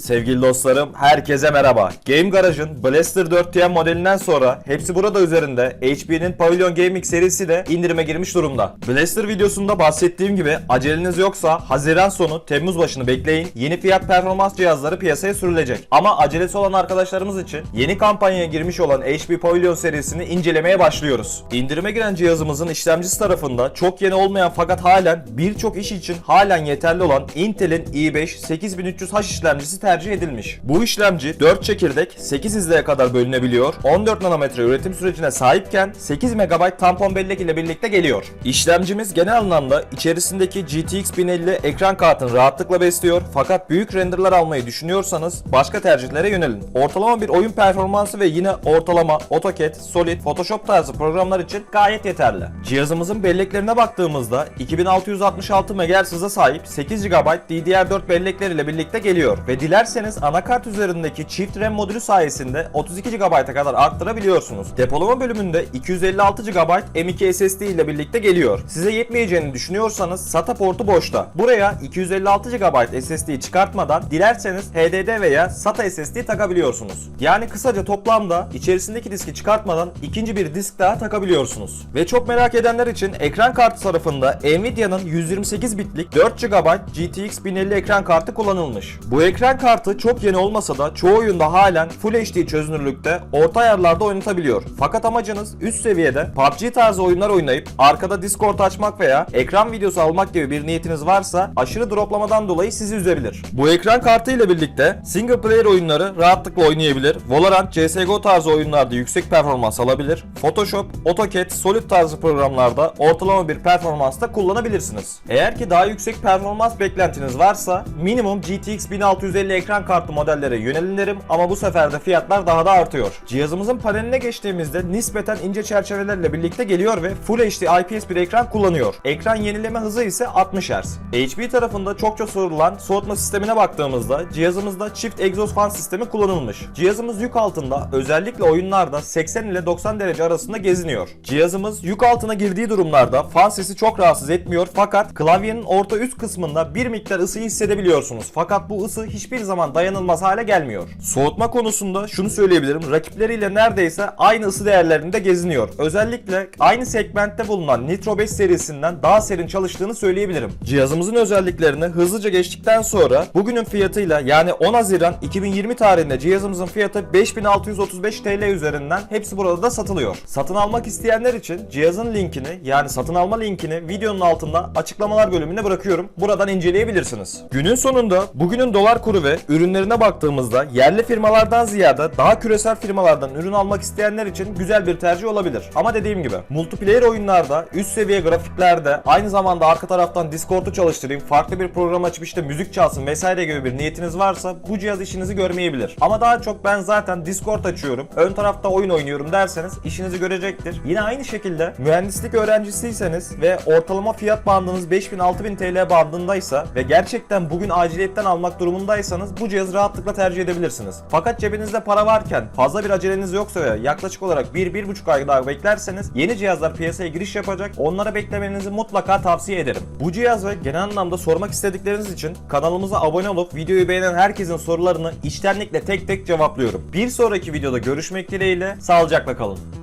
Sevgili dostlarım, herkese merhaba. Game Garage'ın Blaster 4 TM modelinden sonra hepsi burada üzerinde HP'nin Pavilion Gaming serisi de indirime girmiş durumda. Blaster videosunda bahsettiğim gibi aceleniz yoksa Haziran sonu Temmuz başını bekleyin. Yeni fiyat performans cihazları piyasaya sürülecek. Ama acelesi olan arkadaşlarımız için yeni kampanyaya girmiş olan HP Pavilion serisini incelemeye başlıyoruz. İndirime giren cihazımızın işlemcisi tarafında çok yeni olmayan fakat halen birçok iş için halen yeterli olan Intel'in i5 8300H işlemcisi tercih edilmiş. Bu işlemci 4 çekirdek 8 izleye kadar bölünebiliyor. 14 nanometre üretim sürecine sahipken 8 MB tampon bellek ile birlikte geliyor. İşlemcimiz genel anlamda içerisindeki GTX 1050 ekran kartını rahatlıkla besliyor fakat büyük renderlar almayı düşünüyorsanız başka tercihlere yönelin. Ortalama bir oyun performansı ve yine ortalama AutoCAD, Solid, Photoshop tarzı programlar için gayet yeterli. Cihazımızın belleklerine baktığımızda 2666 MHz hıza sahip 8 GB DDR4 bellekler ile birlikte geliyor ve dilerseniz anakart üzerindeki çift RAM modülü sayesinde 32 GB'a kadar arttırabiliyorsunuz. Depolama bölümünde 256 GB M.2 SSD ile birlikte geliyor. Size yetmeyeceğini düşünüyorsanız SATA portu boşta. Buraya 256 GB SSD çıkartmadan dilerseniz HDD veya SATA SSD takabiliyorsunuz. Yani kısaca toplamda içerisindeki diski çıkartmadan ikinci bir disk daha takabiliyorsunuz. Ve çok merak edenler için ekran kartı tarafında Nvidia'nın 128 bitlik 4 GB GTX 1050 ekran kartı kullanılmış. Bu ekran kartı çok yeni olmasa da çoğu oyunda halen Full HD çözünürlükte orta ayarlarda oynatabiliyor. Fakat amacınız üst seviyede PUBG tarzı oyunlar oynayıp arkada Discord açmak veya ekran videosu almak gibi bir niyetiniz varsa aşırı droplamadan dolayı sizi üzebilir. Bu ekran kartı ile birlikte single player oyunları rahatlıkla oynayabilir. Valorant, CSGO tarzı oyunlarda yüksek performans alabilir. Photoshop, AutoCAD, Solid tarzı programlarda ortalama bir performansta kullanabilirsiniz. Eğer ki daha yüksek performans beklentiniz varsa minimum GTX 1650 ekran kartı modellere yönelin derim ama bu sefer de fiyatlar daha da artıyor. Cihazımızın paneline geçtiğimizde nispeten ince çerçevelerle birlikte geliyor ve Full HD IPS bir ekran kullanıyor. Ekran yenileme hızı ise 60 Hz. HP tarafında çokça sorulan soğutma sistemine baktığımızda cihazımızda çift egzoz fan sistemi kullanılmış. Cihazımız yük altında özellikle oyunlarda 80 ile 90 derece arasında geziniyor. Cihazımız yük altına girdiği durumlarda fan sesi çok rahatsız etmiyor fakat klavyenin orta üst kısmında bir miktar ısıyı hissedebiliyorsunuz. Fakat bu ısı hiçbir zaman dayanılmaz hale gelmiyor. Soğutma konusunda şunu söyleyebilirim. Rakipleriyle neredeyse aynı ısı değerlerinde geziniyor. Özellikle aynı segmentte bulunan Nitro 5 serisinden daha serin çalıştığını söyleyebilirim. Cihazımızın özelliklerini hızlıca geçtikten sonra bugünün fiyatıyla yani 10 Haziran 2020 tarihinde cihazımızın fiyatı 5635 TL üzerinden hepsi burada da satılıyor. Satın almak isteyenler için cihazın linkini yani satın alma linkini videonun altında açıklamalar bölümüne bırakıyorum. Buradan inceleyebilirsiniz. Günün sonunda bugünün dolar kuru ve ürünlerine baktığımızda yerli firmalardan ziyade daha küresel firmalardan ürün almak isteyenler için güzel bir tercih olabilir. Ama dediğim gibi multiplayer oyunlarda üst seviye grafiklerde aynı zamanda arka taraftan Discord'u çalıştırayım, farklı bir program açıp işte müzik çalsın vesaire gibi bir niyetiniz varsa bu cihaz işinizi görmeyebilir. Ama daha çok ben zaten Discord açıyorum, ön tarafta oyun oynuyorum derseniz işinizi görecektir. Yine aynı şekilde mühendislik öğrencisiyseniz ve ortalama fiyat bandınız 5000-6000 TL bandındaysa ve gerçekten bugün aciliyetten almak durumundaysanız bu cihazı rahatlıkla tercih edebilirsiniz. Fakat cebinizde para varken fazla bir aceleniz yoksa ve yaklaşık olarak 1-1,5 ay daha beklerseniz yeni cihazlar piyasaya giriş yapacak. Onlara beklemenizi mutlaka tavsiye ederim. Bu cihaz ve genel anlamda sormak istedikleriniz için kanalımıza abone olup videoyu beğenen herkesin sorularını içtenlikle tek tek cevaplıyorum. Bir sonraki videoda görüşmek dileğiyle sağlıcakla kalın.